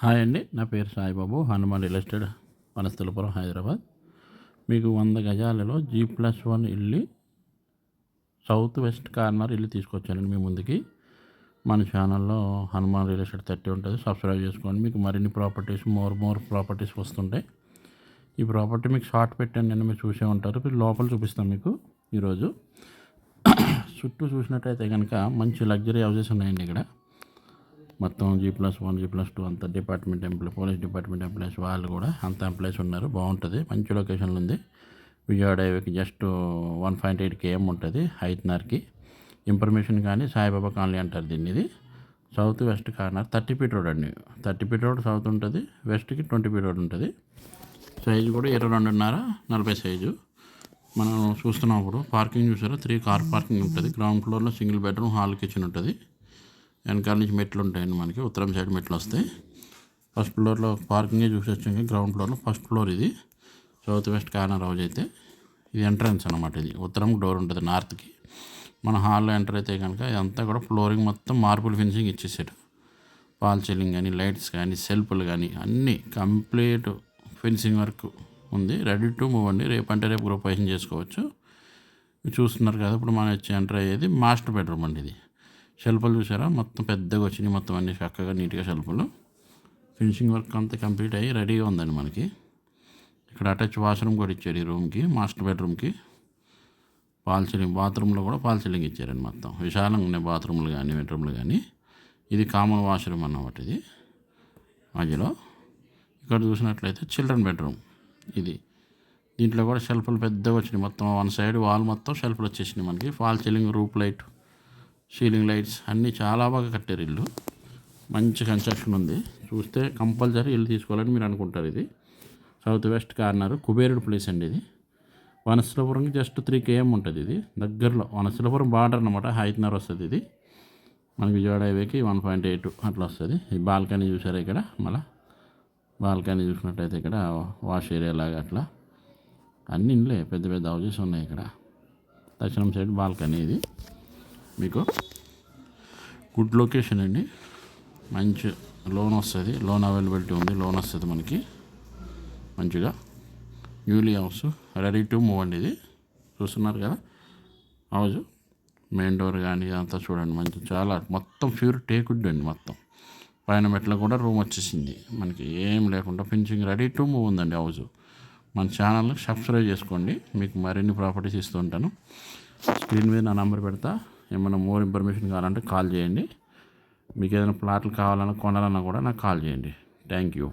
Hi అండి నా పేరు సాయిబాబు హనుమాన్ రియల్ ఎస్టేట్ వనస్థలపురం హైదరాబాద్. మీకు వంద గజాలలో జీ ప్లస్ వన్ ఇల్లు సౌత్ వెస్ట్ కార్నర్ ఇల్లు తీసుకొచ్చానండి మీ ముందుకి. మన ఛానల్లో హనుమాన్ రియల్ ఎస్టేట్ థర్టీ ఉంటుంది సబ్స్క్రైబ్ చేసుకోండి. మీకు మరిన్ని ప్రాపర్టీస్ మోర్ మోర్ ప్రాపర్టీస్ వస్తుంటాయి. ఈ ప్రాపర్టీ మీకు షార్ట్ పెట్టాను నేను మీరు చూసే ఉంటారు. లోపల చూపిస్తాను మీకు ఈరోజు. చుట్టూ చూసినట్టయితే కనుక మంచి లగ్జరీ హౌసెస్ ఉన్నాయండి ఇక్కడ. మొత్తం G plus one G plus two అంత department employee police department employees వాళ్ళు కూడా అంత ఎంప్లాయీస్ ఉన్నారు. బాగుంటుంది. మంచి లొకేషన్లో ఉంది. విజయవాడ హైవేకి just one point eight KM ఉంటుంది హైత్నార్కి. ఇన్ఫర్మేషన్ కానీ సాయిబాబా కాలనీ అంటారు దీన్ని ఇది. South west corner thirty feet road అండి. థర్టీ ఫీట్ రోడ్ సౌత్ ఉంటుంది. వెస్ట్కి ట్వంటీ ఫీట్ రోడ్ ఉంటుంది. సైజు కూడా ఇరవై రెండున్నర నలభై సైజు మనం చూస్తున్నాం ఇప్పుడు. పార్కింగ్ చూసారా? త్రీ కార్ పార్కింగ్ ఉంటుంది. గ్రౌండ్ ఫ్లోర్లో సింగిల్ బెడ్రూమ్ హాల్ కిచెన్ ఉంటుంది. వెనకాల నుంచి మెట్లు ఉంటాయండి మనకి. ఉత్తరం సైడ్ మెట్లు వస్తాయి. ఫస్ట్ ఫ్లోర్లో పార్కింగే చూసొచ్చాక గ్రౌండ్ ఫ్లోర్లో ఫస్ట్ ఫ్లోర్ ఇది. సౌత్ వెస్ట్ కార్నర్ హౌస్ అయితే ఇది ఎంట్రన్స్ అనమాట ఇది. ఉత్తరం డోర్ ఉంటుంది నార్త్కి మన హాల్లో ఎంటర్ అయితే కనుక ఇదంతా కూడా ఫ్లోరింగ్ మొత్తం మార్బుల్ ఫినిషింగ్ ఇచ్చేసాడు పాల్ సీలింగ్ కానీ లైట్స్ కానీ సెల్ఫ్లు కానీ అన్నీ కంప్లీట్ ఫినిషింగ్ వర్క్ ఉంది. రెడీ టు మూవ్ అండి. రేపు అంటే రేపు గ్రూపేషన్ చేసుకోవచ్చు. చూస్తున్నారు కదా ఇప్పుడు మనం వచ్చి ఎంటర్ అయ్యేది మాస్టర్ బెడ్రూమ్ అండి ఇది. షెల్ఫ్లు చూసారా? మొత్తం పెద్దగా వచ్చినాయి. మొత్తం అన్ని చక్కగా నీట్గా షెల్ఫ్లు. ఫినిషింగ్ వర్క్ అంతా కంప్లీట్ అయ్యి రెడీగా ఉందండి మనకి. ఇక్కడ అటాచ్ వాష్రూమ్ కూడా ఇచ్చారు ఈ రూమ్కి మాస్టర్ బెడ్రూమ్కి. పాల్ సీలింగ్ బాత్రూంలో కూడా పాల్ సీలింగ్ ఇచ్చారండి మొత్తం. విశాలంగా ఉన్నాయి బాత్రూమ్లు కానీ బెడ్రూమ్లు కానీ. ఇది కామన్ వాష్రూమ్ అన్నమాట ఇది. మధ్యలో ఇక్కడ చూసినట్లయితే చిల్డ్రన్ బెడ్రూమ్ ఇది. దీంట్లో కూడా షెల్ఫ్లు పెద్దగా వచ్చినాయి. మొత్తం వన్ సైడ్ వాల్ మొత్తం షెల్ఫ్లు వచ్చేసినాయి మనకి. Fall ceiling roof light ceiling lights అన్నీ చాలా బాగా కట్టారు ఇల్లు. మంచి కన్స్ట్రక్షన్ ఉంది. చూస్తే కంపల్సరీ ఇల్లు తీసుకోవాలని మీరు అనుకుంటారు ఇది. సౌత్ వెస్ట్ కార్నర్ కుబేరుడు ప్లేస్ అండి ఇది. వనస్థలపురంకి జస్ట్ త్రీ కేఎం ఉంటుంది ఇది. దగ్గరలో వనస్థలపురం బార్డర్ అనమాట హైట్నర్ వస్తుంది ఇది. మనకి విజయవాడ హైవేకి వన్ పాయింట్ ఎయిట్ అట్లా వస్తుంది. ఈ బాల్కనీ చూసారా ఇక్కడ? మళ్ళీ బాల్కనీ చూసినట్టయితే ఇక్కడ వాష్ ఏరియా లాగా అట్లా. అన్ని ఇండ్లే పెద్ద పెద్ద హౌజెస్ ఉన్నాయి ఇక్కడ. దక్షిణం సైడ్ బాల్కనీ ఇది. మీకు గుడ్ లొకేషన్ అండి. మంచి లోన్ వస్తుంది. లోన్ అవైలబిలిటీ ఉంది. లోన్ వస్తుంది మనకి. మంచిగా newly house ready to move అండి ఇది. చూస్తున్నారు కదా? హౌస్ మెయిన్ డోర్ కానీ అంతా చూడండి. మంచి చాలా మొత్తం ప్యూర్ టేకుడ్ అండి మొత్తం. పైన మెట్ల కూడా రూమ్ వచ్చేసింది. మనకి ఏం లేకుండా ఫినిషింగ్ రెడీ టు మూవ్ ఉందండి హౌస్. మన ఛానల్ని సబ్స్క్రైబ్ చేసుకోండి. మీకు మరిన్ని ప్రాపర్టీస్ ఇస్తూ ఉంటాను. స్క్రీన్ మీద నా నెంబర్ పెడతా. ఏమైనా మోర్ ఇన్ఫర్మేషన్ కావాలంటే కాల్ చేయండి. మీకు ఏదైనా ప్లాట్లు కావాలన్నా కొనాలన్నా కూడా నాకు కాల్ చేయండి. Thank you.